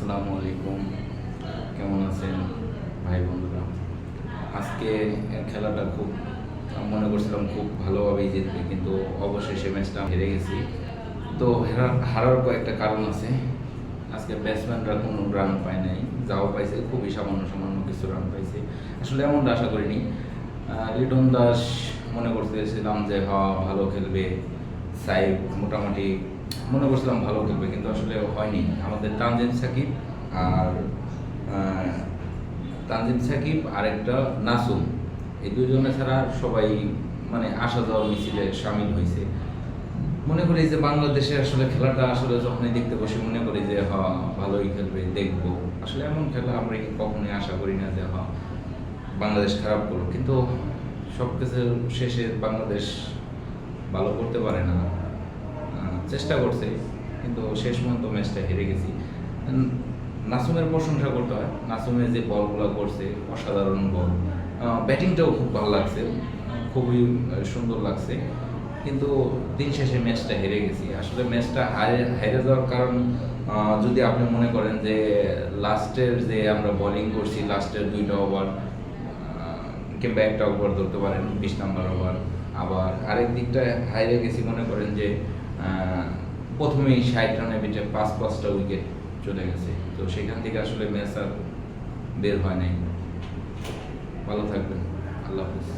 আসসালামু আলাইকুম। কেমন আছেন ভাই বন্ধুরা? আজকে খেলাটা খুব মনে করছিলাম খুব ভালোভাবেই জিতবে, কিন্তু অবশেষে ম্যাচটা হেরে গেছি। তো হেরা- হারার কয়েকটা কারণ আছে। আজকে ব্যাটসম্যানরা কোনো রান পায় নাই, যাও পাইছে, খুবই সামান্য সামান্য কিছু রান পাইছে। আসলে এমনটা আশা করিনি। লিটন দাস মনে করতেছিলাম যে হ্যাঁ ভালো খেলবে। সাইব মোটামুটি মনে করছিলাম ভালো খেলবে, কিন্তু আসলে হয়নি। আমাদের তানজিম সাকিব আর তানজিম সাকিব আর একটা নাসুম। এই দুজনে ছাড়া সবাই মানে আসা যাওয়ার মিছিলে সামিল হয়েছে মনে করি যে বাংলাদেশে আসলে খেলাটা আসলে যখনই দেখতে বসে মনে করি যে, হ, ভালোই খেলবে, দেখব। আসলে এমন খেলা আমরা কখনোই আশা করি না যে, হ, বাংলাদেশ খারাপ করুক। কিন্তু সব কিছু শেষে বাংলাদেশ ভালো করতে পারে না চেষ্টা করছে, কিন্তু শেষ পর্যন্ত ম্যাচটা হেরে গেছি। নাসুমের প্রশংসা করতে হয়। নাসুমের যে বলগুলো করছে, অসাধারণ বল। ব্যাটিংটাও খুব ভালো লাগছে, খুবই সুন্দর লাগছে। কিন্তু দিন শেষে ম্যাচটা হেরে গেছি। আসলে ম্যাচটা হারে, হেরে যাওয়ার কারণ যদি আপনি মনে করেন যে লাস্টের যে আমরা বলিং করছি, লাস্টের দুইটা ওভার কিংবা একটা ওভার ধরতে পারেন, বিশ নাম্বার ওভার আবার আরেক দিকটা হাইরে গেছি, মনে করেন যে প্রথমেই ষাট রানের ভিতরে পাঁচ পাঁচটা উইকেট চলে গেছে। তো সেখান থেকে আসলে ম্যাচ আর বের হয় নাই। ভালো থাকবেন। আল্লাহ হাফিজ।